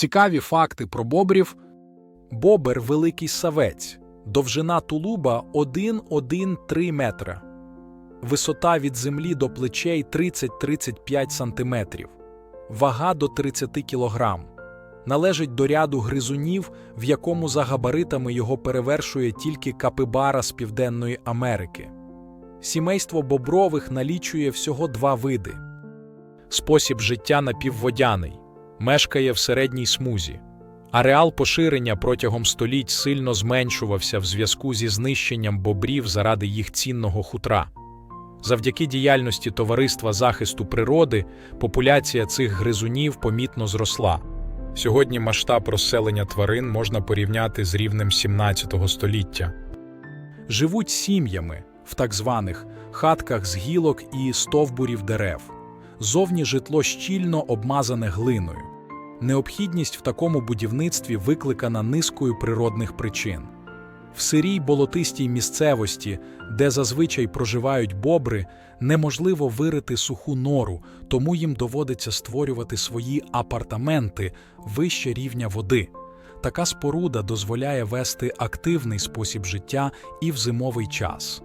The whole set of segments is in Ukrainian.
Цікаві факти про бобрів. Бобер великий савець. Довжина тулуба 1,1-3 метра. Висота від землі до плечей 30-35 сантиметрів. Вага до 30 кілограм. Належить до ряду гризунів, в якому за габаритами його перевершує тільки капибара з Південної Америки. Сімейство бобрових налічує всього два види. Спосіб життя напівводяний, мешкає в середній смузі. Ареал поширення протягом століть сильно зменшувався в зв'язку зі знищенням бобрів заради їх цінного хутра. Завдяки діяльності Товариства захисту природи популяція цих гризунів помітно зросла. Сьогодні масштаб розселення тварин можна порівняти з рівнем 17 століття. Живуть сім'ями в так званих хатках з гілок і стовбурів дерев. Зовні житло щільно обмазане глиною. Необхідність в такому будівництві викликана низкою природних причин. В сирій болотистій місцевості, де зазвичай проживають бобри, неможливо вирити суху нору, тому їм доводиться створювати свої апартаменти вище рівня води. Така споруда дозволяє вести активний спосіб життя і в зимовий час.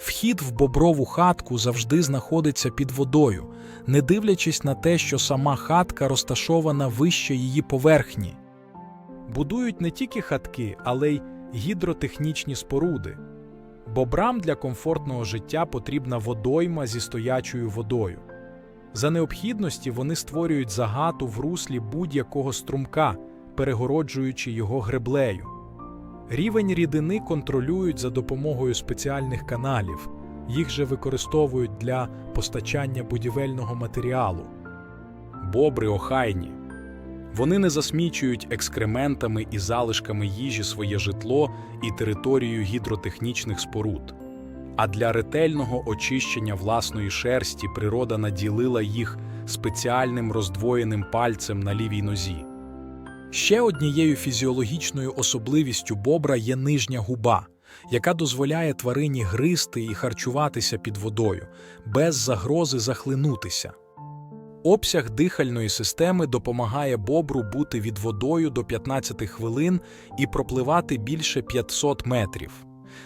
Вхід в боброву хатку завжди знаходиться під водою, не дивлячись на те, що сама хатка розташована вище її поверхні. Будують не тільки хатки, але й гідротехнічні споруди. Бобрам для комфортного життя потрібна водойма зі стоячою водою. За необхідності вони створюють загату в руслі будь-якого струмка, перегороджуючи його греблею. Рівень рідини контролюють за допомогою спеціальних каналів, їх же використовують для постачання будівельного матеріалу. Бобри охайні. Вони не засмічують екскрементами і залишками їжі своє житло і територію гідротехнічних споруд. А для ретельного очищення власної шерсті природа наділила їх спеціальним роздвоєним пальцем на лівій нозі. Ще однією фізіологічною особливістю бобра є нижня губа, яка дозволяє тварині гризти і харчуватися під водою, без загрози захлинутися. Обсяг дихальної системи допомагає бобру бути від водою до 15 хвилин і пропливати більше 500 метрів.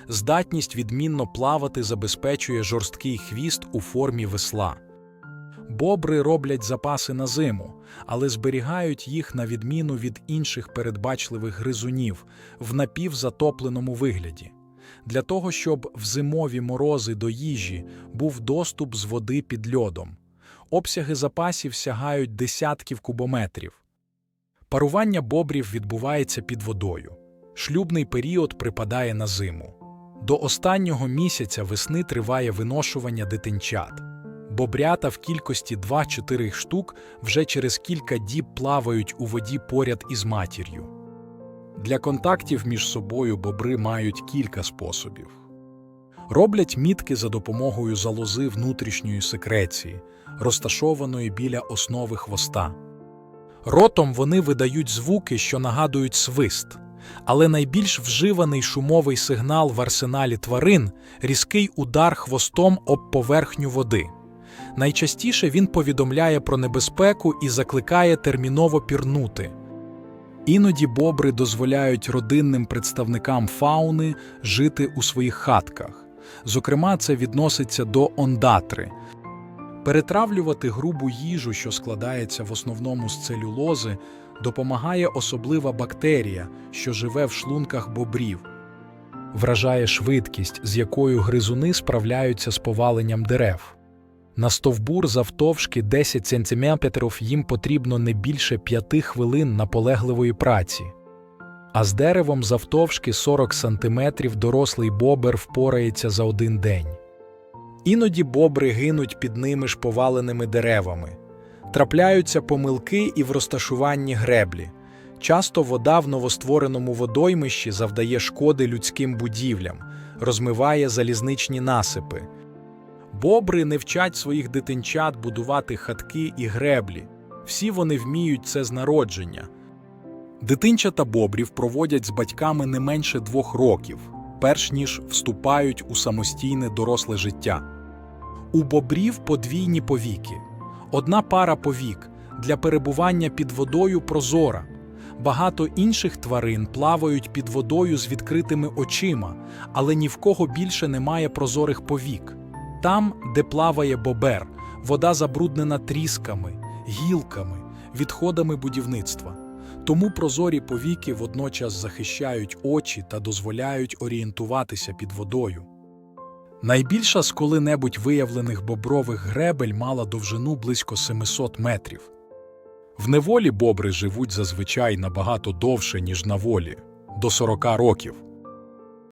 Здатність відмінно плавати забезпечує жорсткий хвіст у формі весла. Бобри роблять запаси на зиму, але зберігають їх на відміну від інших передбачливих гризунів в напівзатопленому вигляді. Для того, щоб в зимові морози до їжі був доступ з води під льодом. Обсяги запасів сягають десятків кубометрів. Парування бобрів відбувається під водою. Шлюбний період припадає на зиму. До останнього місяця весни триває виношування дитинчат. Бобрята в кількості 2-4 штук вже через кілька діб плавають у воді поряд із матір'ю. Для контактів між собою бобри мають кілька способів. Роблять мітки за допомогою залози внутрішньої секреції, розташованої біля основи хвоста. Ротом вони видають звуки, що нагадують свист, але найбільш вживаний шумовий сигнал в арсеналі тварин різкий удар хвостом об поверхню води. Найчастіше він повідомляє про небезпеку і закликає терміново пірнути. Іноді бобри дозволяють родинним представникам фауни жити у своїх хатках. Зокрема, це відноситься до ондатри. Перетравлювати грубу їжу, що складається в основному з целюлози, допомагає особлива бактерія, що живе в шлунках бобрів. Вражає швидкість, з якою гризуни справляються з поваленням дерев. На стовбур завтовшки 10 см їм потрібно не більше 5 хвилин наполегливої праці. А з деревом завтовшки 40 см дорослий бобер впорається за один день. Іноді бобри гинуть під ними ж поваленими деревами. Трапляються помилки і в розташуванні греблі. Часто вода в новоствореному водоймищі завдає шкоди людським будівлям, розмиває залізничні насипи. Бобри не вчать своїх дитинчат будувати хатки і греблі. Всі вони вміють це з народження. Дитинчата бобрів проводять з батьками не менше двох років, перш ніж вступають у самостійне доросле життя. У бобрів подвійні повіки. Одна пара повік для перебування під водою прозора. Багато інших тварин плавають під водою з відкритими очима, але ні в кого більше немає прозорих повік. Там, де плаває бобер, вода забруднена трісками, гілками, відходами будівництва. Тому прозорі повіки водночас захищають очі та дозволяють орієнтуватися під водою. Найбільша з коли-небудь виявлених бобрових гребель мала довжину близько 700 метрів. В неволі бобри живуть зазвичай набагато довше, ніж на волі до 40 років.